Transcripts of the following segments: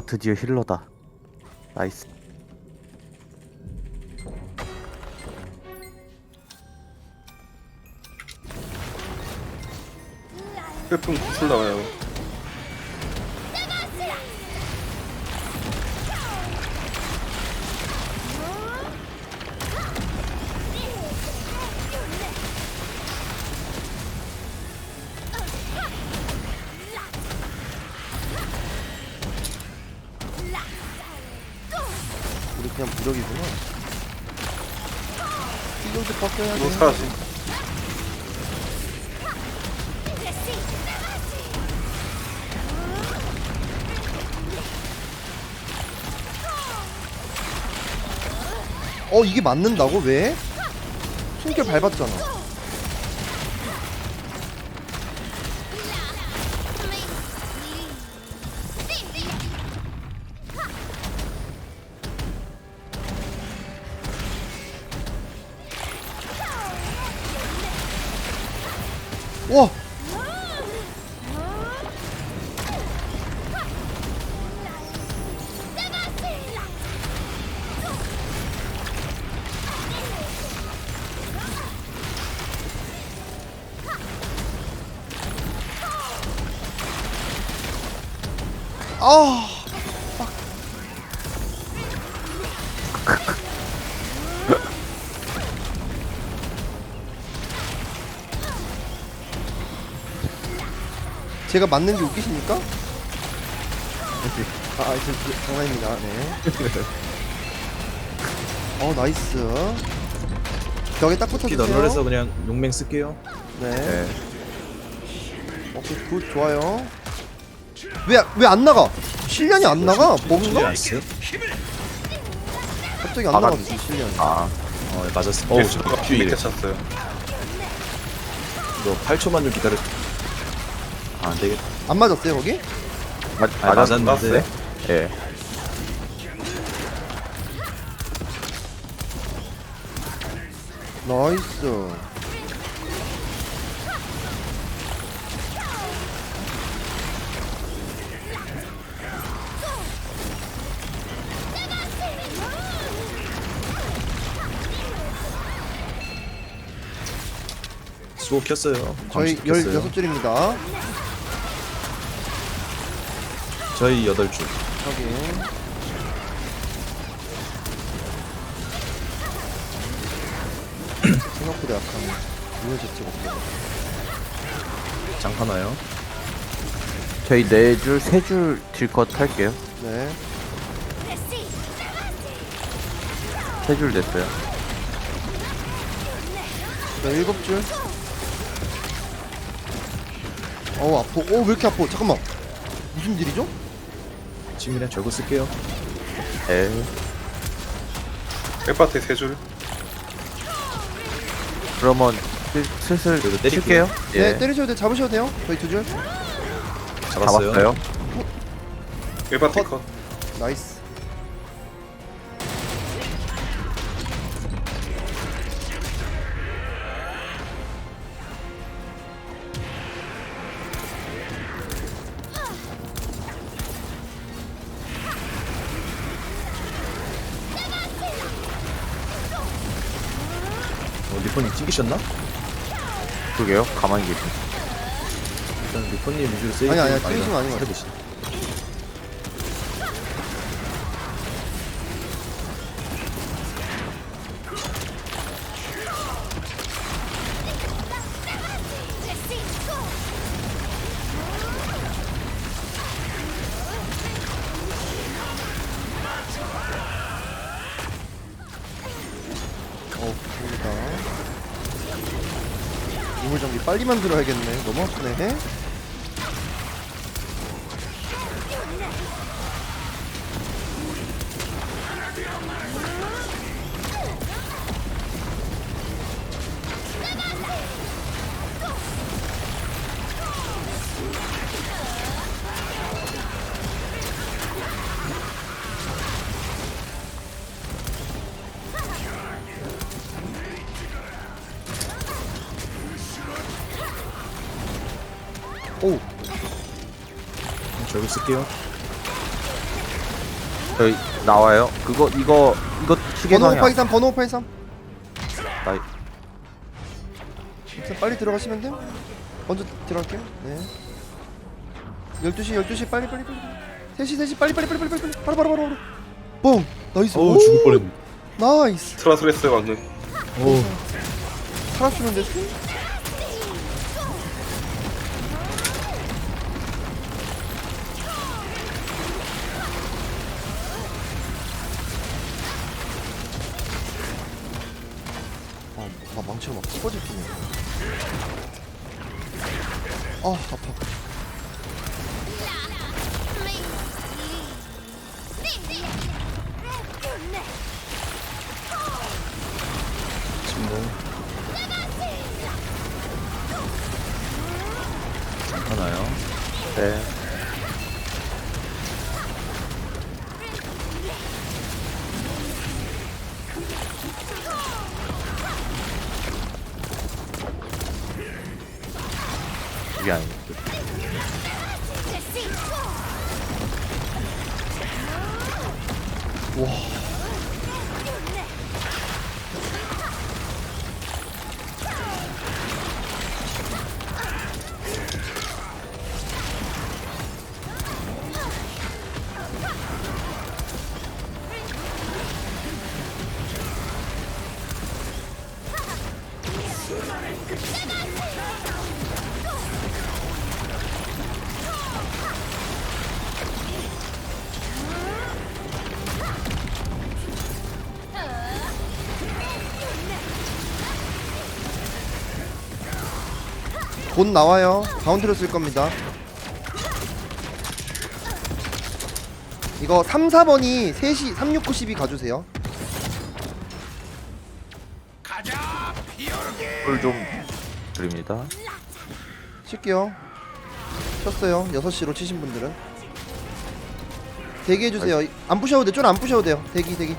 아 드디어 힐러다 나이스 태풍 구슬 나와요. 그냥 무적이구나. 이정도 바꿔야 이거 돼. 사라지. 어 이게 맞는다고 왜? 숨결 밟았잖아. 와. 제가 맞는 게 웃기십니까? 아, 아, 저, 저, 장난입니다. 네. 어, 나이스. 벽에 딱피 붙어주세요. 널널해서 그냥 용맹 쓸게요. 네. 네. 오케이, 굿, 좋아요. 왜, 왜 안 나가? 실련이 안 나가? 버그인가? 나이스. 갑자기 안 아, 나가지, 맞지. 실련이. 아 어 맞았어. 어우 개수가 저 밑에 피 찼어요. 이거 8초만 좀 기다려. 아, 안 되겠다. 안 맞았어요, 거기? 맞, 아니, 맞았는데 맞았는데. 예 나이스. 수호 켰어요. 저희 광식 켰어요. 16줄입니다. 저희 8줄. 확인. 생각보다 약하네. 이거 제체 없어. 장판 와요. 저희 네 줄 세 줄 딜컷 할게요 네. 세 줄 됐어요 네, 일곱 줄. 어우, 아파. 오, 왜 이렇게 아파? 잠깐만. 무슨 일이죠? 지금이랑 저거 쓸게요. 네 백바트 세 줄. 그러면 슬- 슬슬 그래도 때릴게요. 칠게요 네, 예 때리셔도 돼. 잡으셔도 돼요. 저희 두 줄. 잡았어요. 잡았어요 백바트 컷. 나이스. 튕기셨나? 그게요 가만히 계세요 일단 리포님 위주로 세이브. 아니, 아니야. 거 아닌 것 같아. 빨리 만들어야겠네. 너무 아프네. 오, 저거 쓸게요. 저희 나와요. 그거 이거 이거 시계 번호 방향. 583 번호 583나 자, 빨리 들어가시면 돼요. 먼저 들어갈게요. 네. 12시 12시 빨리 빨리 빨리. 3시 3시 빨리 빨리 빨리 빨리 빨리. 바로 바로 바로 바로. 뽕! 나이스. 오, 죽을 뻔했네. 나이스. 트라스레스 방금. 어우 살았으면 됐어 이게 아니고 곧 나와요. 가운데로 쓸 겁니다. 이거 3, 4번이 3시 3, 6, 9, 12 가주세요. 꿀좀 드립니다. 칠게요. 쳤어요. 6시로 치신 분들은. 대기해주세요. 안 부셔도 돼. 쫄안 부셔도 돼요. 대기, 대기.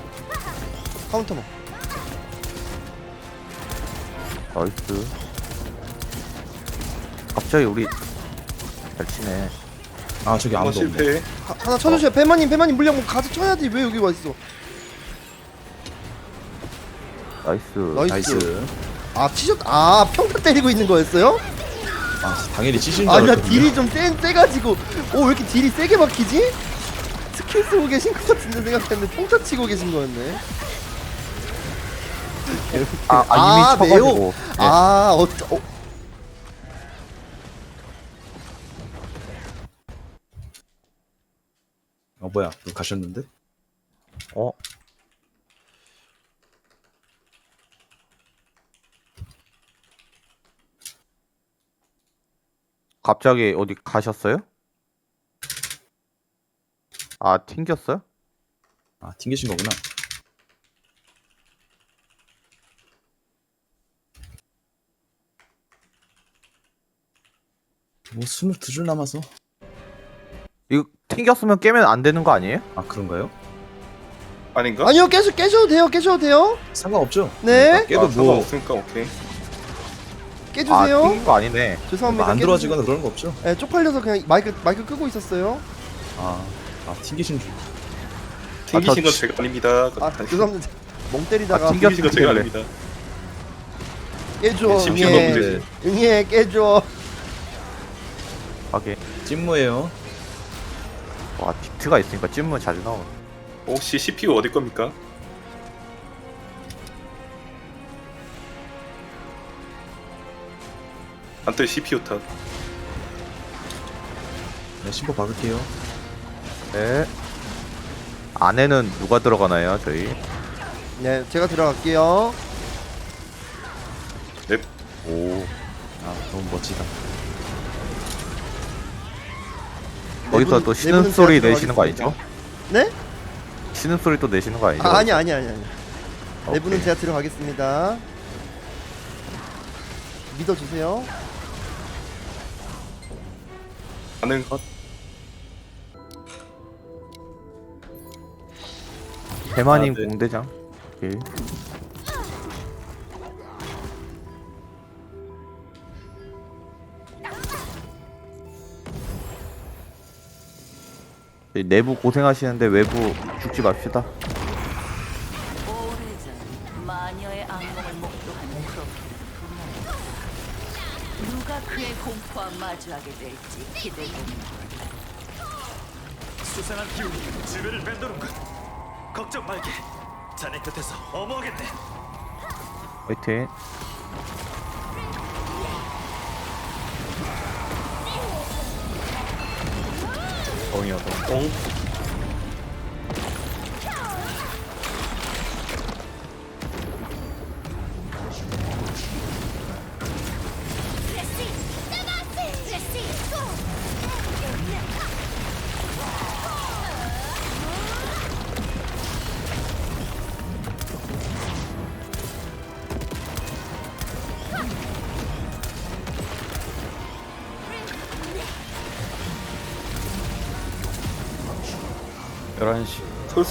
카운터 뭐. 나이스. 갑자기 우리 잘 치네. 아 저기 아무도 없네 실패. 하, 하나 쳐주세요. 배마님, 배마님 물량 뭐 가서 쳐야지. 왜 여기 와 있어? 나이스. 나이스. 나이스 아, 치셨, 아, 평타 때리고 있는 거였어요? 아 당연히 치신 줄 알았거든요 딜이 좀 세, 세가지고. 오, 왜 이렇게 딜이 세게 박히지? 스킬 쓰고 계신 것 같은데 생각했는데 평타 치고 계신 거였네. 아, 아, 이미 매우- 쳐가지고. 네. 아, 어, 어, 뭐야 가셨는데? 어? 갑자기 어디 가셨어요? 아, 튕겼어요? 아 튕기신 거구나 뭐 22줄 남아서 이거 튕겼으면 깨면 안 되는 거 아니에요? 아 그런가요? 아닌가? 아니요, 깨셔, 깨셔도 돼요, 깨셔도 돼요. 상관없죠 네. 깨도 아, 뭐 상관없으니까 오케이. 아, 깨주세요. 튕긴 거 아니네. 죄송합니다. 안 깨주세요. 들어와지거나 그런 거 없죠? 네, 쪽팔려서 그냥 마이크 마이크 끄고 있었어요. 아, 아 튕기신 줄 튕기신 저- 건 제가 아닙니다. 아, 죄송합니다. 멍 때리다가 아, 튕겨- 튕기신 건 제가. 아닙니다. 깨줘. 네, 응애, 너무 되지. 응애 깨줘. 하게. 찐무예요 와, 비트가 있으니까 찜무 자주 나오네. 혹시 CPU 어디 겁니까? 안뜰 CPU 탓. 네 심포 박을게요 네. 안에는 누가 들어가나요, 저희? 네, 제가 들어갈게요. 넵. 오. 아 너무 멋지다 거기서 내부는- 또 쉬는 내부는 소리 제가 내시는 거 아니죠? 네? 쉬는 소리 또 내시는 거 아니죠? 아, 아니 아니 아니 아니. 오케이. 내부는 제가 들어가겠습니다. 믿어주세요. 가능. 대만인 아, 네. 공대장. 오케이. 내부 고생하시는데 외부 죽지 맙시다. 오래전 마녀의 악몽을 목도한 크로키를 부르다. 누가 그의 공포와 마주하게 될지 기대됩니다. 수상한 기운이 주변을 맴도는군. 걱정 말게. 자네 곁에서 어머하겠네. 화이팅. 엉이어서. 엉.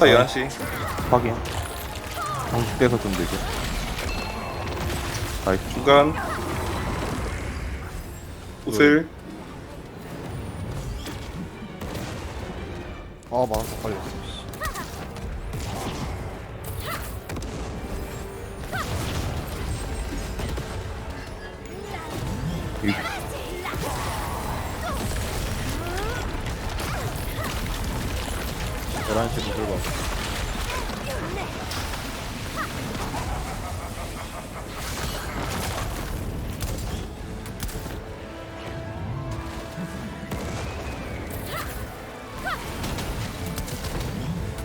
설사 11시. 확인. 정식돼서 좀 늦어. 나이스. 중간. 옷을. 아 맞았어 걸렸어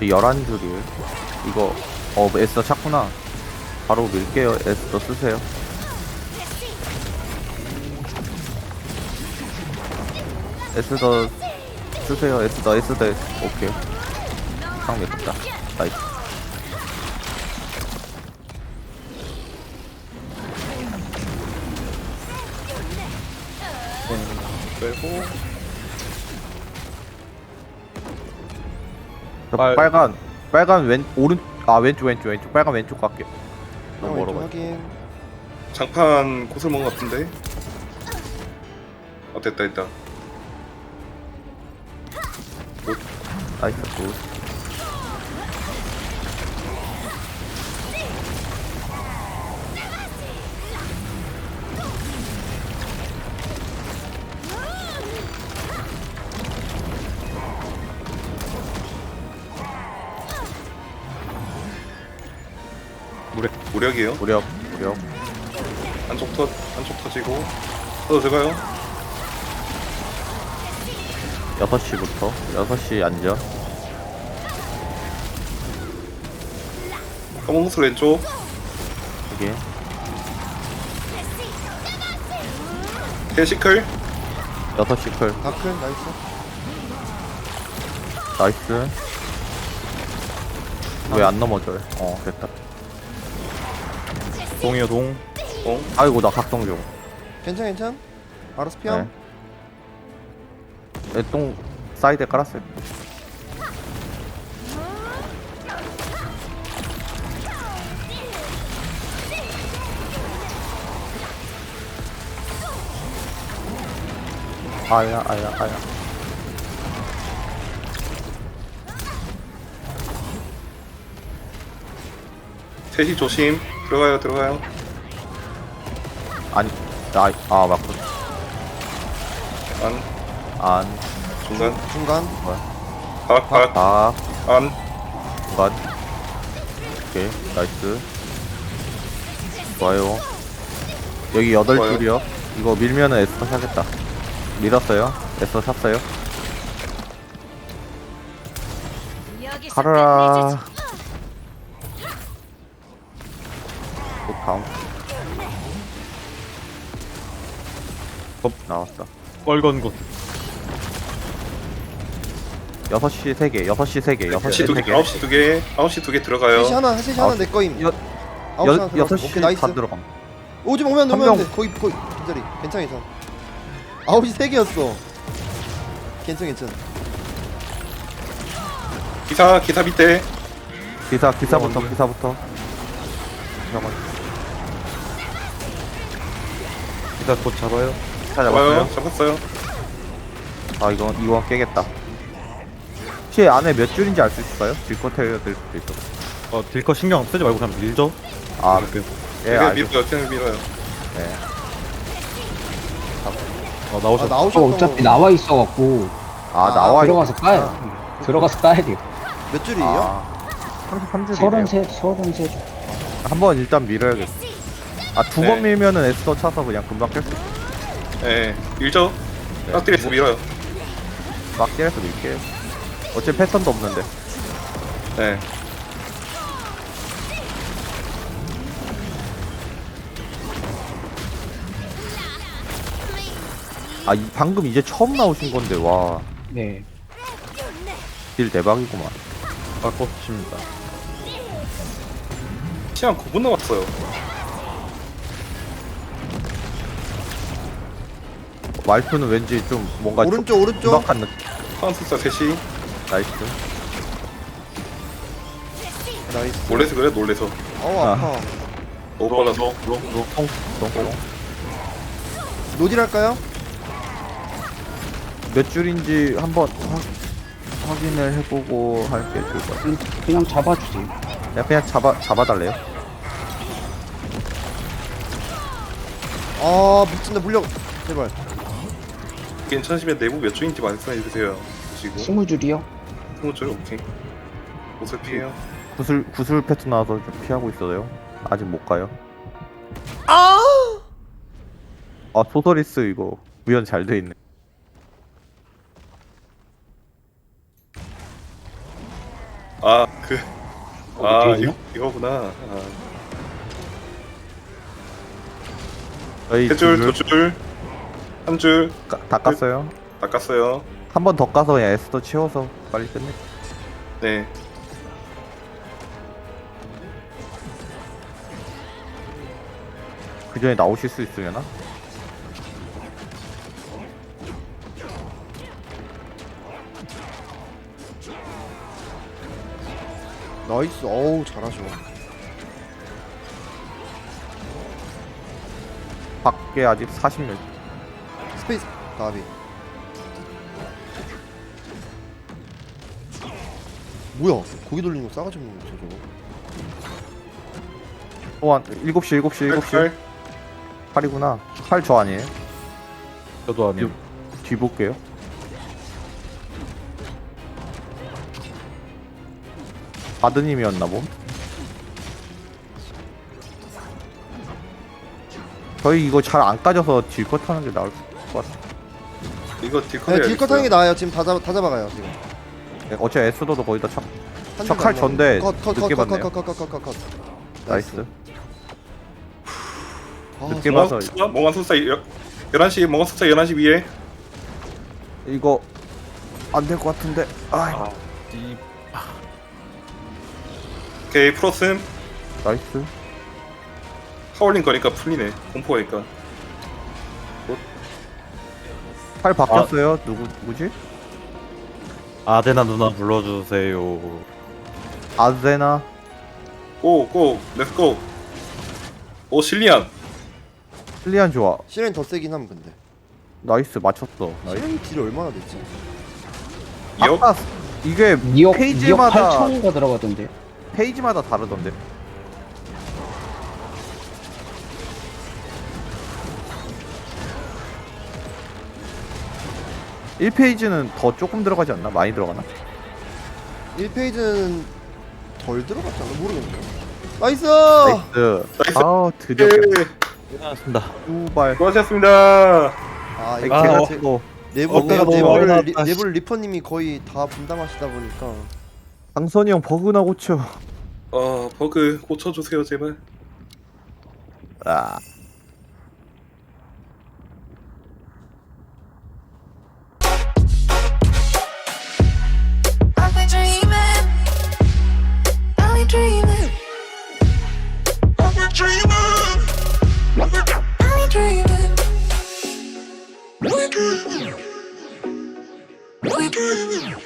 11줄이에요. 이거, 어, 에스더 찾구나. 바로 밀게요. 에스더 쓰세요. 에스더 쓰세요. 에스더, 에스더. 오케이. 상 맺었다. 나이스. 저 빨간, 빨간 왼, 오른, 아, 왼쪽, 왼쪽, 왼쪽. 빨간 왼쪽 갈게요. 너무 형 왼쪽 멀어가지고. 확인 장판 것 같은데. 아 됐다 됐다. 나이스, 굿. 무력 무력이에요. 무력, 무력. 한쪽 터 한쪽 터지고. 또 들어가요. 6시부터. 6시 앉아. 검은 구슬 왼쪽. 이게. 헬시클. 6시 클. 다클 나이스 나이스. 왜 안 넘어져요? 어, 됐다. 동이요, 동. 어. 아이고, 나 각성 중. 괜찮 괜찮 알아서 피함 네. 네, 똥 사이드에 깔았어요. 아야, 아야, 아야. 셋이 조심. 들어가요 들어가요. 아니, 아, 아, 맞고. 안 안, 중간. 중간 박 박. 다, 안. 반. 오케이, 나이스. 좋아요. 여기 여덟 좋아요. 줄이요. 이거 밀면은 에스터 사겠다. 밀었어요. 에스터 샀어요. 가라. 다음. 업 나왔다. 빨간 것 6시 3개, 6시 3개, 6시 6시 두 개, 3개. 9시 두 개, 9시 두개 들어가요. 하나 셋이 하나 아홉- 내 거임 여- 아홉 시 하나 여, 들어갔어. 6시 오케이 나이스 다 들어감. 오줌 오면 한 오면 명. 돼 거의 거의 이 자리 괜찮아 괜찮아 아홉 시세 개였어 괜찮 괜찮 기사 기사 밑에 기사, 기사부터, 기사부터. 잠깐만. 기사 곧 잡아요. 찾아봤어요? 좋아요. 잡았어요. 아, 이거, 이거 깨겠다. 혹시 안에 몇 줄인지 알 수 있을까요? 딜컷 해드릴 수도 있어. 어 딜컷 신경 쓰지 말고 그냥 밀죠. 아, 이렇게. 예, 그냥 알죠. 밀어요 그냥 밀어요 어아 나오셨. 저 나오셨던 어차피 거 나와 있어갖고 아, 아, 나와 있 들어가서 까요. 들어가서 까야 돼요. 몇 줄이에요? 아, 33줄이네요. 33, 33줄. 한번 일단 밀어야겠어. 아, 두 번 네. 밀면은 에스더 차서 그냥 금방 깰수 있어. 예 밀죠 깍두리에서 밀어요 막 때려서 밀게요. 어차피 패턴도 없는데. 예 아, 이, 방금 이제 처음 나오신 건데, 와. 네. 딜 대박이구만. 바꿔주십니다. 시간 9분 남았어요 말투는 왠지 좀 뭔가 오른쪽 오른쪽 조박한 느낌. 파란색사 셋이 나이스. 나이스 놀래서 그래 놀래서 어우 아. 아파 너무 빨라서 똥, 똥, 똥. 노딜 할까요? 몇 줄인지 한번 확, 확인을 해보고 할게 좋을 것 같아요. 그냥, 그냥 잡아주세요. 그냥, 그냥 잡아, 잡아달래요. 아 미친다 물려 제발 괜찮으시면 내부 몇 줄인지 말씀해 주세요 그리고 20줄이요? 20줄 오케이 옷을 피해요 구슬, 구슬 패턴 나와서 좀 피하고 있어요. 아직 못 가요. 아 아, 소서리스 이거 구현 잘돼 있네. 아그 어, 아 어떻게 이거, 되죠? 이거구나 아. 저희 세줄 구슬 두줄 한 줄 까- 다 깠어요. 닦았어요 한 번 더 까서 그냥 에스더 치워서 빨리 끝내. 네 그 전에 나오실 수 있으려나? 나이스 어우 잘하셔 밖에 아직 40몇. 스페이스 가비 뭐야 고기 돌리는 거 싸가지 없는 거죠 저거 또한 7시, 7시, 7시. 팔 8이구나. 8 저 아니에요? 저도 아니요. 뒤 볼게요. 바드님이었나 봄? 저희 이거 잘 안 까져서 딜컷 하는 게 나을 것 같아. 이거 딜컷 네, 딜컷 하는 게 나아요 지금 다, 잡, 다 잡아가요 지금 어차피 에스더도 거의 다 착. 한 척할 안 전데 나오네. 컷, 컷, 늦게 컷, 컷, 봤네요. 컷, 컷, 컷, 컷, 컷. 나이스. 아, 늦게 몽환 봐서 몽환 숫자 11시 몽환 숫자 11시 위에 이거 안 될 것 같은데. 아, 아, 오케이 풀었음 나이스. 하울링 거니까 풀리네 공포가니까 팔 바뀌었어요. 누구 누구지? 아데나 누나 불러주세요. 아제나. 고 고 렛츠고 오 실리안 실리안 좋아. 시렌 더 세긴 함 근데 나이스 맞췄어. 나이스. 딜이 얼마나 됐지? 이억 아까 이게 2억, 2억 페이지마다 8천인가 들어가던데. 페이지마다 다르던데. 일페이지는 더 조금 들어가지 않나? 많이 들어가나? 1페이지는 덜 들어갔지 않나? 모르겠네 나이스! 나이스. 나이스. 아우 드디어 예, 고생하셨습니다. 두발. 수고하셨습니다 아 이거 아, 제가 어, 제, 어. 내부, 어깨가 내부, 너무 내부를, 많이 리, 내부를 리퍼님이 거의 다 분담하시다 보니까 강선이 형 버그나 고쳐. 어 버그 고쳐주세요 제발 아. I'm. I'm. We're dreaming. We're dreaming.